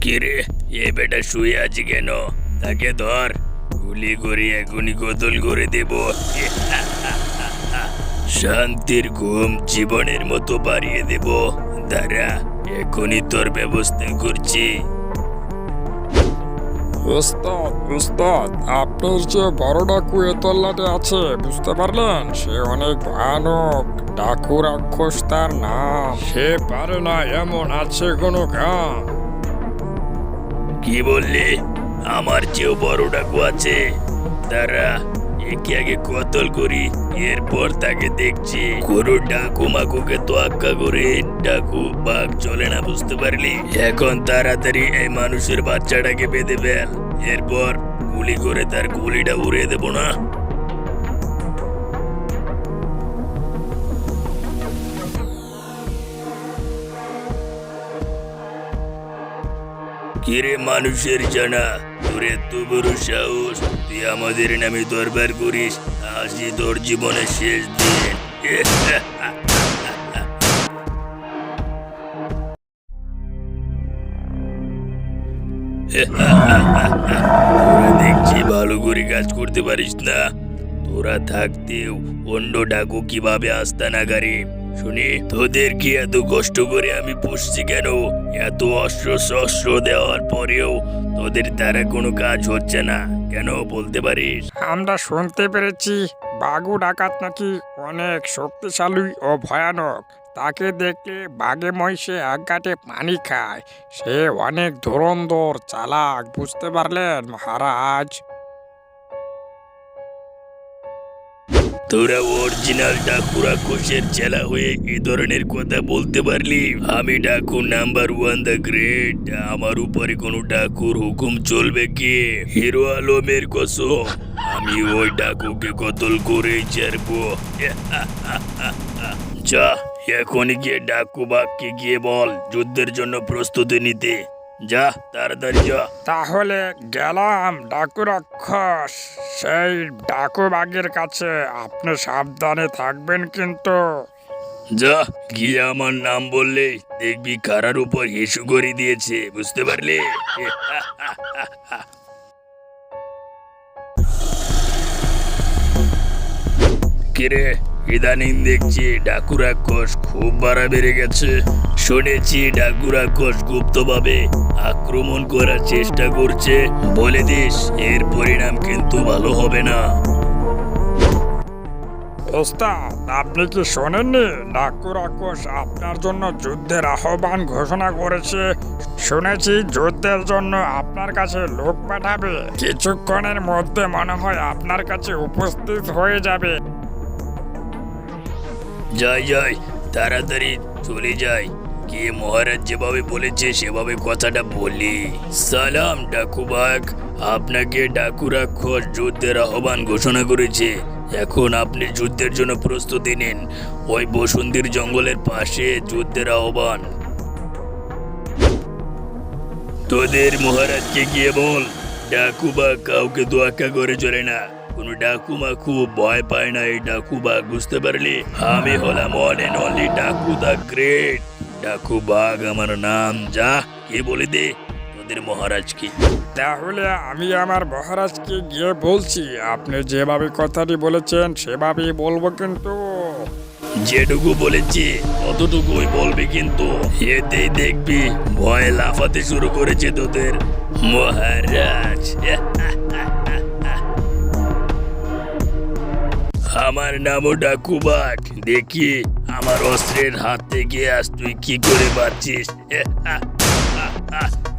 কিরে? এ বেটা শুয়ে আছে কেন? তাকে ধর। গুলি করে এখনই কতল করে দেব। শান্তির ঘুম জীবনের মতো বাড়িয়ে দেব। দাঁড়া এখনই তোর ব্যবস্থা করছি। উস্তাদ উস্তাদ আপনার যে বড় ডাকু এ তল্লাটে আছে বুঝতে পারলেন? সে অনেক ভয়ানক। ডাকু রাক্ষস তার নাম। সে পারে না এমন আছে কোনো কাম। কি বললি? আমার চেয়েও বড় ডাকু আছে। তারা একে আগে কতল করি, এরপর তাকে দেখছি। কোনো ডাকু মাকুকে তো তোয়াক্কা করে ডাকু বাঘ চলে না, বুঝতে পারলি? এখন তাড়াতাড়ি এই মানুষের বাচ্চাটাকে বেঁধে ফেল। এরপর গুলি করে তার গুলিটা উড়িয়ে দেবো না। কিরে মানুষের জানা। তোরে এত বড় সাহস, তুই আমাদের নামে দরবার করিস। আজই তোর জীবনের শেষ দিন। তোরা দেখছি ভালো করে কাজ করতে পারিস না। তোরা থাকতেও অন্য ডাকু কীভাবে আসতা না গাড়ি? শুনি, তোদের কি এত কষ্ট করে আমি পুষছি কেন? এত অস্ত্র শস্ত্র দেওয়ার পরেও তোদের দ্বারা কোনো কাজ হচ্ছে না, কেন বলতে পারিস? আমরা শুনতে পেরেছি, বাঘু ডাকাত নাকি অনেক শক্তিশালী ও ভয়ানক। তাকে দেখলে বাঘে মহিষে আঘাতে পানি খায়। সে অনেক ধুরন্ধর, চালাক, বুঝতে পারলেন, মহারাজ? তোরা অরিজিনাল ডাকুরা কোষের চেলা হয়ে এ ধরনের কথা বলতে পারলি? আমি ডাকু নাম্বার ওয়ান দ্য গ্রেট আমার উপরে কোনো ডাকুর হুকুম চলবে কি? হিরো আলমের কসম, আমি ওই ডাকুকে কতল করেই ছাড়বো। যা, এখনই গিয়ে ডাকু বাঘকে গিয়ে বল, যুদ্ধের জন্য প্রস্তুতি নিতে। যা তাড়াতাড়ি যা। তাহলে গেলাম ডাকু রাক্ষস সেই ডাকু বাঘের কাছে আপনি সাবধানে থাকবেন কিন্তু। যা গিয়ে আমার নাম বললে? দেখবি কারার উপর হিসু করে দিয়েছে বুঝতে পারলি? কিরে ইদানিং দেখছি ডাকু রাক্ষস খুব বাড়া বেড়ে গেছে। শুনেছি ডাকু রাক্ষস গুপ্তভাবে আক্রমণ করার চেষ্টা করছে। বলে দিস, এর পরিণাম কিন্তু ভালো হবে না। ওস্তাদ, আপনি কি শোনেননি? ডাকু রাক্ষস আপনার জন্য যুদ্ধের আহ্বান ঘোষণা করেছে। শুনেছি যুদ্ধের জন্য আপনার কাছে লোক পাঠাবে। কিছুক্ষণের মধ্যে মনে হয় আপনার কাছে উপস্থিত হয়ে যাবে। যাই যাই, তাড়াতাড়ি চলে যাই। কে মহারাজ যেভাবে বলেছে, সেভাবে কথাটা বলি। সালাম ডাকুবাগ আপনাকে ডাকু রাক্ষস যুদ্ধের আহ্বান ঘোষণা করেছে। এখন আপনি যুদ্ধের জন্য প্রস্তুতি নিন। ওই বসন্তীর জঙ্গলের পাশে যুদ্ধের আহ্বান। তোদের মহারাজকে গিয়ে বল ডাকুবাগ কাউকে দোয়াক্কা করে চলে না। কোনো ডাকুমা খুব ভয় পায় না এই ডাকুবাগ বুঝতে পারলি? আমি হলাম অন এন্ড অনলি ডাকু দা গ্রেট ডাকু বাঘ আমার নাম যা কে বলে দে? তোদের মহারাজকে তাহলে আমি আমার মহারাজকে গিয়ে বলছি আপনি যেভাবে কথাটি বলেছেন সেভাবেই বলব কিন্তু। যেটুকু বলেছি ততটুকুই বলবি কিন্তু। এতেই দেখবি ভয় লাফাতে শুরু করেছে তোদের মহারাজ। আমার নামও ডাকুবাক দেখি আমার অস্ত্রের হাত থেকে আজ তুই কি করে পারছিস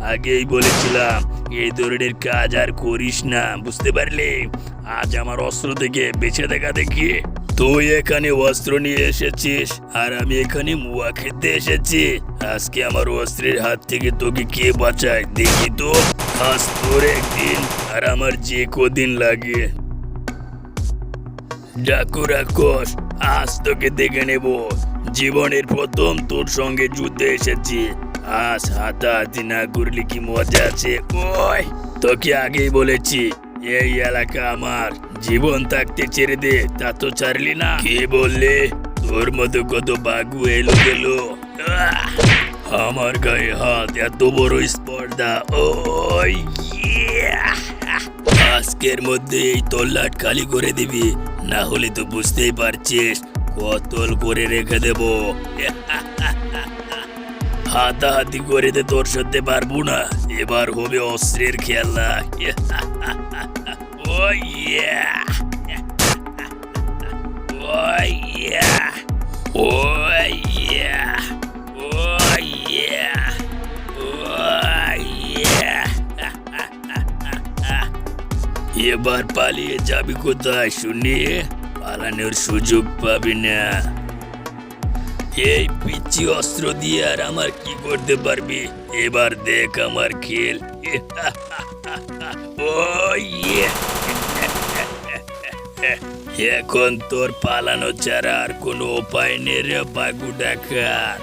আগেই বলেছিলাম, এই ধরনের কাজ আর করিস না, বুঝতে পারলি? আজ আমার অস্ত্র থেকে বেঁচে দেখা দেখি। তুই এখানে অস্ত্র নিয়ে এসেছিস, আর আমি এখানে মুয়া খেতে এসেছি। আজকে আমার অস্ত্রের হাত থেকে তোকে কে বাঁচায়, দেখি তো? আজ তোর একদিন, আর আমার যে কদিন লাগে। ডাকু রাক্ষস আজ তোকে দেখে নেব। জীবনের প্রথম তোর সঙ্গে যুদ্ধে এসেছি। আজ হাতাহাতি না করলে কি মজা আছে? ওই, তোকে আগেই বলেছি, এই এলাকা আমার। জীবন থাকতে ছেড়ে দে, তা তো ছাড়লি না। কি বললে? তোর মতো কত বাঘু এলো গেল! আমার গায়ে হাত, এত বড় স্পর্ধা। ওই আজকের মধ্যে এই তল্লাট খালি করে দিবি। না হলে তো বুঝতেই পারছিস, কতল করে রেখে দেব। হাতাহাতি করে তো তোর সাথে পারব না, এবার হবে অস্ত্রের খেলা ও ইয়া। এবার পালিয়ে যাবি কোথায় শুনি? পালানোর সুযোগ পাবি না। এই পিচ্ছি অস্ত্র দিয়ে আর আমার কি করতে পারবি? এবার দেখ আমার খেল। ইয়ে। এখন তোর পালানো ছাড়া আর কোনো উপায় নেই রে বাগু ডাকাত।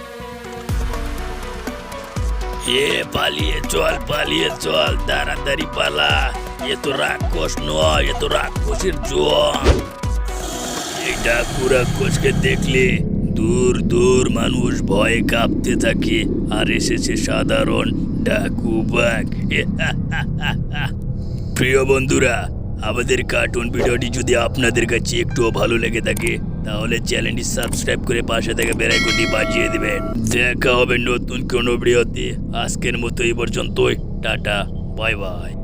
এ পালিয়ে চল পালিয়ে চল, তাড়াতাড়ি পালা। এ তো রাক্ষস নয়, এ তো রাক্ষসের জল এই ডাকু রাক্ষসকে দেখলে দূর দূর মানুষ ভয়ে কাঁপতে থাকে, আর এসেছে সাধারণ ডাকু বাঘ। প্রিয় বন্ধুরা, আমাদের কার্টুন ভিডিওটি যদি আপনাদের কাছে একটুও ভালো লেগে থাকে, তাহলে চ্যানেলটি সাবস্ক্রাইব করে পাশে থেকে বেলাইকনটি বাজিয়ে দেবেন। দেখা হবে নতুন কোনো ভিডিওতে। আজকের মতো এই পর্যন্তই। Tata, bye bye.